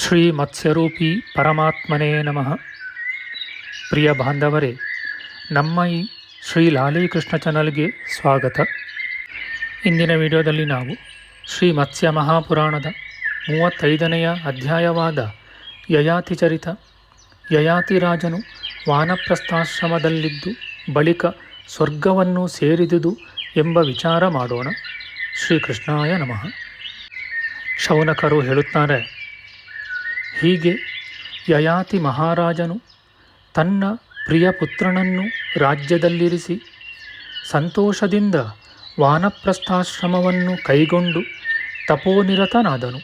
ಶ್ರೀ ಮತ್ಸ್ಯರೂಪಿ ಪರಮಾತ್ಮನೇ ನಮಃ. ಪ್ರಿಯ ಬಾಂಧವರೇ, ನಮ್ಮ ಈ ಶ್ರೀ ಲಾಲೀಕೃಷ್ಣ ಚಾನಲ್ಗೆ ಸ್ವಾಗತ. ಇಂದಿನ ವಿಡಿಯೋದಲ್ಲಿ ನಾವು ಶ್ರೀ ಮತ್ಸ್ಯ ಮಹಾಪುರಾಣದ ಮೂವತ್ತೈದನೆಯ ಅಧ್ಯಾಯವಾದ ಯಯಾತಿ ಚರಿತ, ಯಯಾತಿ ರಾಜನು ವಾನಪ್ರಸ್ಥಾಶ್ರಮದಲ್ಲಿದ್ದು ಬಳಿಕ ಸ್ವರ್ಗವನ್ನು ಸೇರಿದುದು ಎಂಬ ವಿಚಾರ ಮಾಡೋಣ. ಶ್ರೀಕೃಷ್ಣಾಯ ನಮಃ. ಶೌನಕರು ಹೇಳುತ್ತಾರೆ ಹೀಗೆ ಯಯಾತಿ ಮಹಾರಾಜನು ತನ್ನ ಪ್ರಿಯ ಪುತ್ರನನ್ನು ರಾಜ್ಯದಲ್ಲಿರಿಸಿ ಸಂತೋಷದಿಂದ ವಾನಪ್ರಸ್ಥಾಶ್ರಮವನ್ನು ಕೈಗೊಂಡು ತಪೋನಿರತನಾದನು.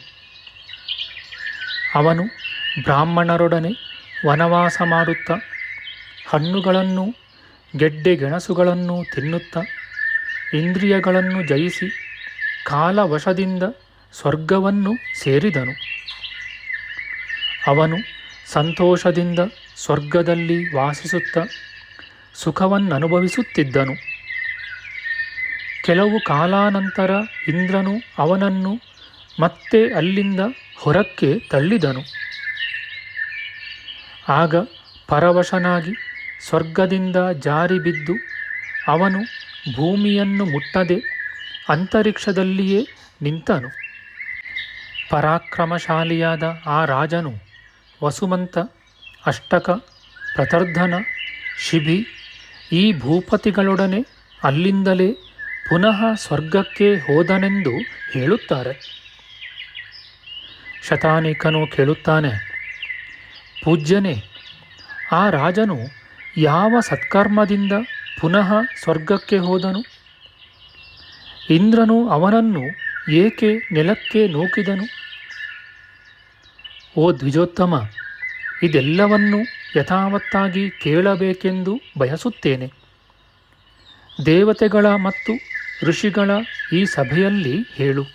ಅವನು ಬ್ರಾಹ್ಮಣರೊಡನೆ ವನವಾಸ ಮಾಡುತ್ತಾ, ಹಣ್ಣುಗಳನ್ನು, ಗೆಡ್ಡೆ ಗೆಣಸುಗಳನ್ನು ತಿನ್ನುತ್ತಾ, ಇಂದ್ರಿಯಗಳನ್ನು ಜಯಿಸಿ ಕಾಲವಶದಿಂದ ಸ್ವರ್ಗವನ್ನು ಸೇರಿದನು. ಅವನು ಸಂತೋಷದಿಂದ ಸ್ವರ್ಗದಲ್ಲಿ ವಾಸಿಸುತ್ತ ಸುಖವನ್ನನುಭವಿಸುತ್ತಿದ್ದನು. ಕೆಲವು ಕಾಲಾನಂತರ ಇಂದ್ರನು ಅವನನ್ನು ಮತ್ತೆ ಅಲ್ಲಿಂದ ಹೊರಕ್ಕೆ ತಳ್ಳಿದನು. ಆಗ ಪರವಶನಾಗಿ ಸ್ವರ್ಗದಿಂದ ಜಾರಿ ಬಿದ್ದು ಅವನು ಭೂಮಿಯನ್ನು ಮುಟ್ಟದೆ ಅಂತರಿಕ್ಷದಲ್ಲಿಯೇ ನಿಂತನು. ಪರಾಕ್ರಮಶಾಲಿಯಾದ ಆ ರಾಜನು ವಸುಮಂತ, ಅಷ್ಟಕ, ಪ್ರತರ್ಧನ ಶಿಬಿ ಈ ಭೂಪತಿಗಳೊಡನೆ ಅಲ್ಲಿಂದಲೇ ಪುನಃ ಸ್ವರ್ಗಕ್ಕೆ ಹೋದನೆಂದು ಹೇಳುತ್ತಾರೆ. ಶತಾನೇಕನು ಕೇಳುತ್ತಾನೆ, ಪೂಜ್ಯನೇ, ಆ ರಾಜನು ಯಾವ ಸತ್ಕರ್ಮದಿಂದ ಪುನಃ ಸ್ವರ್ಗಕ್ಕೆ ಹೋದನು? ಇಂದ್ರನು ಅವನನ್ನು ಏಕೆ ನೆಲಕ್ಕೆ ನೂಕಿದನು? ಓ ದ್ವಿಜೋತ್ತಮ, ಇದೆಲ್ಲವನ್ನು ಯಥಾವತ್ತಾಗಿ ಕೇಳಬೇಕೆಂದು ಬಯಸುತ್ತೇನೆ. ದೇವತೆಗಳ ಮತ್ತು ಋಷಿಗಳ ಈ ಸಭೆಯಲ್ಲಿ ಹೇಳು.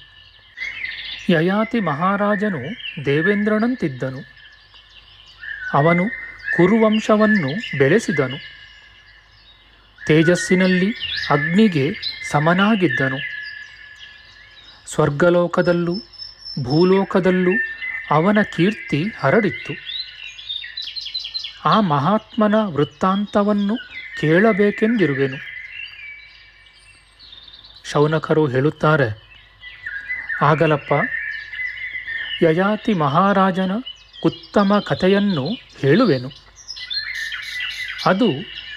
ಯಯಾತಿ ಮಹಾರಾಜನು ದೇವೇಂದ್ರನಂತಿದ್ದನು. ಅವನು ಕುರುವಂಶವನ್ನು ಬೆಳೆಸಿದನು. ತೇಜಸ್ಸಿನಲ್ಲಿ ಅಗ್ನಿಗೆ ಸಮನಾಗಿದ್ದನು. ಸ್ವರ್ಗಲೋಕದಲ್ಲೂ ಭೂಲೋಕದಲ್ಲೂ ಅವನ ಕೀರ್ತಿ ಹರಡಿತ್ತು. ಆ ಮಹಾತ್ಮನ ವೃತ್ತಾಂತವನ್ನು ಕೇಳಬೇಕೆಂದಿರುವೆನು. ಶೌನಕರು ಹೇಳುತ್ತಾರೆ, ಆಗಲಪ್ಪ, ಯಯಾತಿ ಮಹಾರಾಜನ ಉತ್ತಮ ಕಥೆಯನ್ನು ಹೇಳುವೆನು. ಅದು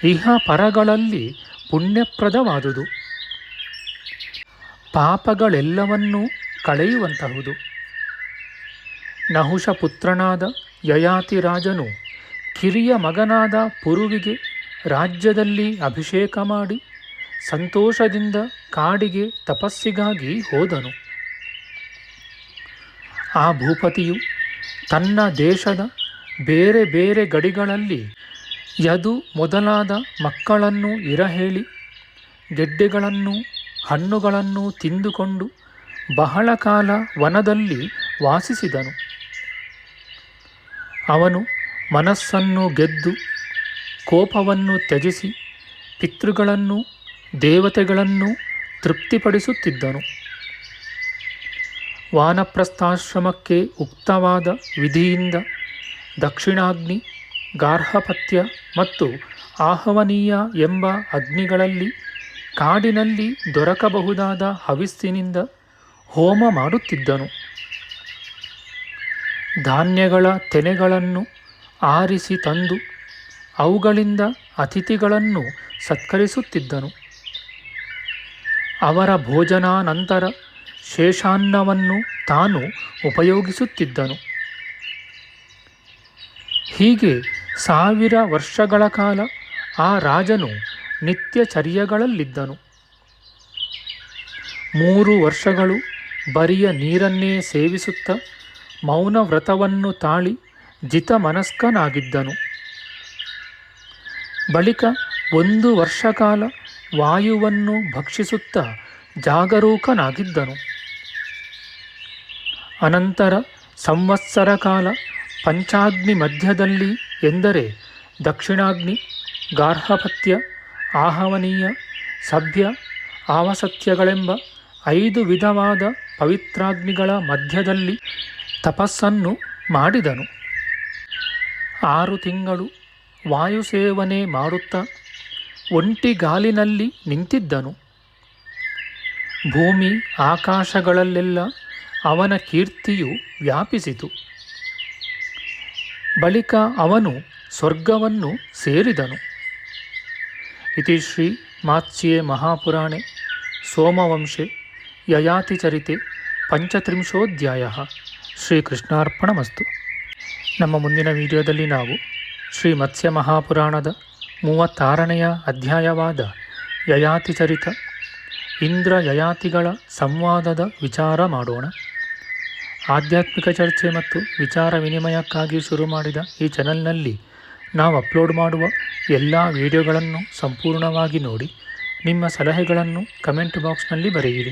ಇಹ ಪರಗಳಲ್ಲಿ ಪುಣ್ಯಪ್ರದವಾದುದು. ಪಾಪಗಳೆಲ್ಲವನ್ನೂ ಕಳೆಯುವಂತಹುದು. ನಹುಷ ಪುತ್ರನಾದ ಯಯಾತಿ ರಾಜನು ಕಿರಿಯ ಮಗನಾದ ಪುರುವಿಗೆ ರಾಜ್ಯದಲ್ಲಿ ಅಭಿಷೇಕ ಮಾಡಿ ಸಂತೋಷದಿಂದ ಕಾಡಿಗೆ ತಪಸ್ಸಿಗಾಗಿ ಹೋದನು. ಆ ಭೂಪತಿಯು ತನ್ನ ದೇಶದ ಬೇರೆ ಬೇರೆ ಗಡಿಗಳಲ್ಲಿ ಯದು ಮೊದಲಾದ ಮಕ್ಕಳನ್ನು ಇರಹೇಳಿ, ಗೆಡ್ಡೆಗಳನ್ನು ಹಣ್ಣುಗಳನ್ನು ತಿಂದುಕೊಂಡು ಬಹಳ ಕಾಲ ವನದಲ್ಲಿ ವಾಸಿಸಿದನು. ಅವನು ಮನಸ್ಸನ್ನು ಗೆದ್ದು ಕೋಪವನ್ನು ತ್ಯಜಿಸಿ ಪಿತೃಗಳನ್ನು, ದೇವತೆಗಳನ್ನು ತೃಪ್ತಿಪಡಿಸುತ್ತಿದ್ದನು. ವಾನಪ್ರಸ್ಥಾಶ್ರಮಕ್ಕೆ ಉಕ್ತವಾದ ವಿಧಿಯಿಂದ ದಕ್ಷಿಣಾಗ್ನಿ, ಗಾರ್ಹಪತ್ಯ ಮತ್ತು ಆಹವನೀಯ ಎಂಬ ಅಗ್ನಿಗಳಲ್ಲಿ ಕಾಡಿನಲ್ಲಿ ದೊರಕಬಹುದಾದ ಹವಿಸ್ಸಿನಿಂದ ಹೋಮ ಮಾಡುತ್ತಿದ್ದನು. ಧಾನ್ಯಗಳ ತೆನೆಗಳನ್ನು ಆರಿಸಿ ತಂದು ಅವುಗಳಿಂದ ಅತಿಥಿಗಳನ್ನು ಸತ್ಕರಿಸುತ್ತಿದ್ದನು. ಅವರ ಭೋಜನಾನಂತರ ಶೇಷಾನ್ನವನ್ನು ತಾನು ಉಪಯೋಗಿಸುತ್ತಿದ್ದನು. ಹೀಗೆ ಸಾವಿರ ವರ್ಷಗಳ ಕಾಲ ಆ ರಾಜನು ನಿತ್ಯಚರ್ಯಗಳಲ್ಲಿದ್ದನು. ಮೂರು ವರ್ಷಗಳು ಬರಿಯ ನೀರನ್ನೇ ಸೇವಿಸುತ್ತ ಮೌನ ವ್ರತವನ್ನು ತಾಳಿ ಜಿತಮನಸ್ಕನಾಗಿದ್ದನು. ಬಳಿಕ ಒಂದು ವರ್ಷ ಕಾಲ ವಾಯುವನ್ನು ಭಕ್ಷಿಸುತ್ತಾ ಜಾಗರೂಕನಾಗಿದ್ದನು. ಅನಂತರ ಸಂವತ್ಸರ ಕಾಲ ಪಂಚಾಗ್ನಿ ಮಧ್ಯದಲ್ಲಿ ಎಂದರೆ ದಕ್ಷಿಣಾಗ್ನಿ ಗಾರ್ಹಪತ್ಯ ಆಹವನೀಯ, ಸಭ್ಯ, ಆವಸತ್ಯಗಳೆಂಬ ಐದು ವಿಧವಾದ ಪವಿತ್ರಾಗ್ನಿಗಳ ಮಧ್ಯದಲ್ಲಿ ತಪಸ್ಸನ್ನು ಮಾಡಿದನು. ಆರು ತಿಂಗಳು ವಾಯುಸೇವನೆ ಮಾಡುತ್ತಾ ಒಂಟಿಗಾಲಿನಲ್ಲಿ ನಿಂತಿದ್ದನು. ಭೂಮಿ ಆಕಾಶಗಳಲ್ಲೆಲ್ಲ ಅವನ ಕೀರ್ತಿಯು ವ್ಯಾಪಿಸಿತು. ಬಳಿಕ ಅವನು ಸ್ವರ್ಗವನ್ನು ಸೇರಿದನು. ಇತಿ ಶ್ರೀ ಮಾತ್ಸ್ಯೆ ಮಹಾಪುರಾಣೆ, ಸೋಮವಂಶೆ ಯಯಾತಿಚರಿತೆ ಪಂಚತ್ರಿಂಶೋಧ್ಯಾಯ. ಶ್ರೀಕೃಷ್ಣಾರ್ಪಣಮಸ್ತು. ನಮ್ಮ ಮುಂದಿನ ವಿಡಿಯೋದಲ್ಲಿ ನಾವು ಶ್ರೀ ಮತ್ಸ್ಯ ಮಹಾಪುರಾಣದ ಮೂವತ್ತಾರನೆಯ ಅಧ್ಯಾಯವಾದ ಯಯಾತಿ ಚರಿತ ಇಂದ್ರ ಯಯಾತಿಗಳ ಸಂವಾದದ ವಿಚಾರ ಮಾಡೋಣ. ಆಧ್ಯಾತ್ಮಿಕ ಚರ್ಚೆ ಮತ್ತು ವಿಚಾರ ವಿನಿಮಯಕ್ಕಾಗಿ ಶುರು ಮಾಡಿದ ಈ ಚಾನಲ್ನಲ್ಲಿ ನಾವು ಅಪ್ಲೋಡ್ ಮಾಡುವ ಎಲ್ಲ ವಿಡಿಯೋಗಳನ್ನು ಸಂಪೂರ್ಣವಾಗಿ ನೋಡಿ. ನಿಮ್ಮ ಸಲಹೆಗಳನ್ನು ಕಮೆಂಟ್ ಬಾಕ್ಸ್ನಲ್ಲಿ ಬರೆಯಿರಿ.